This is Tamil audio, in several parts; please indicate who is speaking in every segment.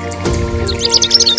Speaker 1: Música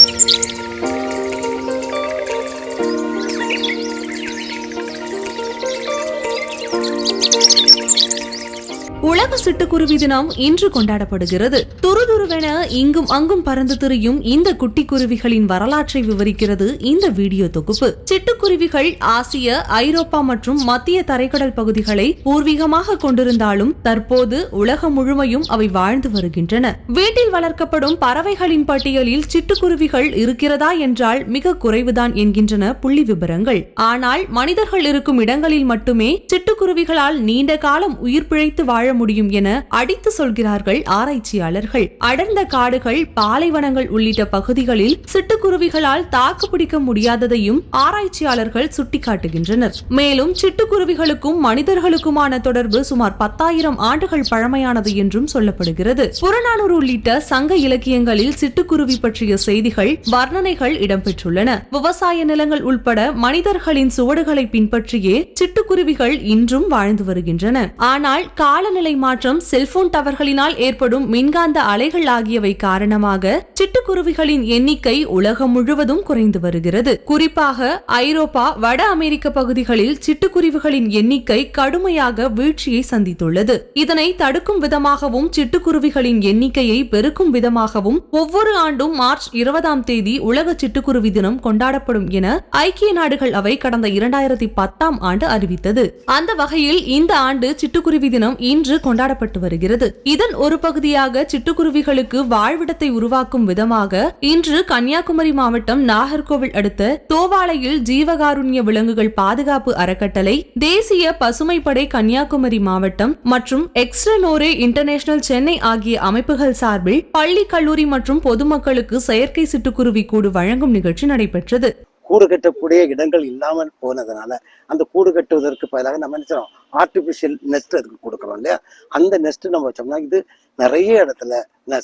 Speaker 1: உலக சிட்டுக்குருவி தினம் இன்று கொண்டாடப்படுகிறது. துருதுருவென இங்கும் அங்கும் பறந்து திரியும் இந்த குட்டி குருவிகளின் வரலாற்றை விவரிக்கிறது இந்த வீடியோ தொகுப்பு. சிட்டுக்குருவிகள் ஆசிய ஐரோப்பா மற்றும் மத்திய தரைக்கடல் பகுதிகளை பூர்வீகமாக கொண்டிருந்தாலும் தற்போது உலகம் முழுமையும் அவை வாழ்ந்து வருகின்றன. வீட்டில் வளர்க்கப்படும் பறவைகளின் பட்டியலில் சிட்டுக்குருவிகள் இருக்கிறதா என்றால் மிக குறைவுதான் என்கின்றன புள்ளி விபரங்கள். ஆனால் மனிதர்கள் இருக்கும் இடங்களில் மட்டுமே சிட்டுக்குருவிகளால் நீண்ட காலம் உயிர் பிழைத்து வாழ முடியும் என அடித்து சொல்கிறார்கள் ஆராய்ச்சியாளர்கள். அடர்ந்த காடுகள் பாலைவனங்கள் உள்ளிட்ட பகுதிகளில் சிட்டுக்குருவிகளால் தாக்கு பிடிக்க முடியாததையும் ஆராய்ச்சியாளர்கள் சுட்டிக்காட்டுகின்றனர். மேலும் சிட்டுக்குருவிகளுக்கும் மனிதர்களுக்குமான தொடர்பு சுமார் பத்தாயிரம் ஆண்டுகள் பழமையானது என்றும் சொல்லப்படுகிறது. புறநானூறு உள்ளிட்ட சங்க இலக்கியங்களில் சிட்டுக்குருவி பற்றிய செய்திகள் வர்ணனைகள் இடம்பெற்றுள்ளன. விவசாய நிலங்கள் உட்பட மனிதர்களின் சுவடுகளை பின்பற்றியே சிட்டுக்குருவிகள் இன்றும் வாழ்ந்து வருகின்றன. ஆனால் காலநிலை மாற்றம் செல்போன் டவர்களினால் ஏற்படும் மின்காந்த அலைகள் ஆகியவை காரணமாக சிட்டுக்குருவிகளின் எண்ணிக்கை உலகம் முழுவதும் குறைந்து வருகிறது. குறிப்பாக ஐரோப்பா வட அமெரிக்க பகுதிகளில் சிட்டுக்குருவிகளின் எண்ணிக்கை கடுமையாக வீழ்ச்சியை சந்தித்துள்ளது. இதனை தடுக்கும் விதமாகவும் சிட்டுக்குருவிகளின் எண்ணிக்கையை பெருக்கும் விதமாகவும் ஒவ்வொரு ஆண்டும் மார்ச் இருபதாம் தேதி உலக சிட்டுக்குருவி தினம் கொண்டாடப்படும் என ஐக்கிய நாடுகள் அவை கடந்த இரண்டாயிரத்தி பத்தாம் ஆண்டு அறிவித்தது. அந்த வகையில் இந்த ஆண்டு சிட்டுக்குருவி தினம் இன்று கொண்டாடப்பட்டு வருகிறது. இதன் ஒரு பகுதியாக சிட்டுக்குருவிகளுக்கு வாழ்விடத்தை உருவாக்கும் விதமாக இன்று கன்னியாகுமரி மாவட்டம் நாகர்கோவில் அடுத்த தோவாளையில் ஜீவகாருண்ய விலங்குகள் பாதுகாப்பு அறக்கட்டளை தேசிய பசுமைப்படை கன்னியாகுமரி மாவட்டம் மற்றும் எக்ஸ்ட்ரனோரே இன்டர்நேஷனல் சென்னை ஆகிய அமைப்புகள் சார்பில் பள்ளி கல்லூரி மற்றும் பொதுமக்களுக்கு செயற்கை சிட்டுக்குருவி கூடு வழங்கும் நிகழ்ச்சி நடைபெற்றது.
Speaker 2: கூடு கட்டக்கூடிய இடங்கள் இல்லாமல் போனதுனால அந்த கூடு கட்டுவதற்கு பதிலாக நம்ம என்ன செய்றோம் ஆர்டிபிஷியல் நெஸ்ட் அதுக்கு கொடுக்குறோம் இல்லையா? அந்த நெஸ்ட் நம்ம வச்சோம்னா இது நிறைய இடத்துல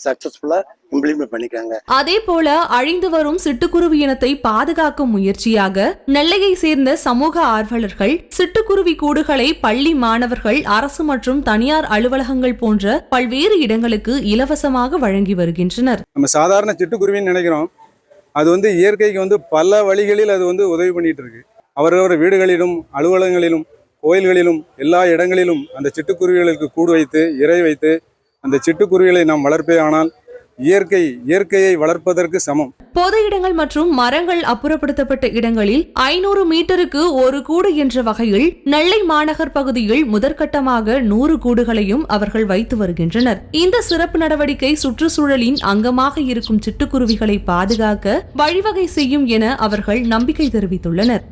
Speaker 2: சக்சஸ்ஃபுல்லா இம்ப்ளிமெண்ட் பண்ணிக்கிறாங்க.
Speaker 1: அதே போல அழிந்து வரும் சிட்டுக்குருவி இனத்தை பாதுகாக்கும் முயற்சியாக நெல்லையை சேர்ந்த சமூக ஆர்வலர்கள் சிட்டுக்குருவி கூடுகளை பள்ளி மாணவர்கள் அரசு மற்றும் தனியார் அலுவலகங்கள் போன்ற பல்வேறு இடங்களுக்கு இலவசமாக வழங்கி வருகின்றனர்.
Speaker 3: நம்ம சாதாரண சிட்டுக்குருவின்னு நினைக்கிறோம். அது வந்து இயற்கைக்கு வந்து பல வழிகளில் அது வந்து உதவி பண்ணிட்டு இருக்கு அவரவர் வீடுகளிலும் அலுவலகங்களிலும் கோயில்களிலும் எல்லா இடங்களிலும் அந்த சிட்டுக்குருவிகளுக்கு கூடு வைத்து இறை வைத்து அந்த சிட்டுக்குருவிகளை நாம் வளர்ப்பே ஆனால் இயற்கை இயற்கையை வளர்ப்பதற்கு சமம்.
Speaker 1: பொது இடங்கள் மற்றும் மரங்கள் அப்புறப்படுத்தப்பட்ட இடங்களில் ஐநூறு மீட்டருக்கு ஒரு கூடு என்ற வகையில் நெல்லை மாநகர் பகுதியில் முதற்கட்டமாக நூறு கூடுகளையும் அவர்கள் வைத்து வருகின்றனர். இந்த சிறப்பு நடவடிக்கை சுற்றுச்சூழலின் அங்கமாக இருக்கும் சிட்டுக்குருவிகளை பாதுகாக்க வழிவகை செய்யும் என அவர்கள் நம்பிக்கை தெரிவித்துள்ளனர்.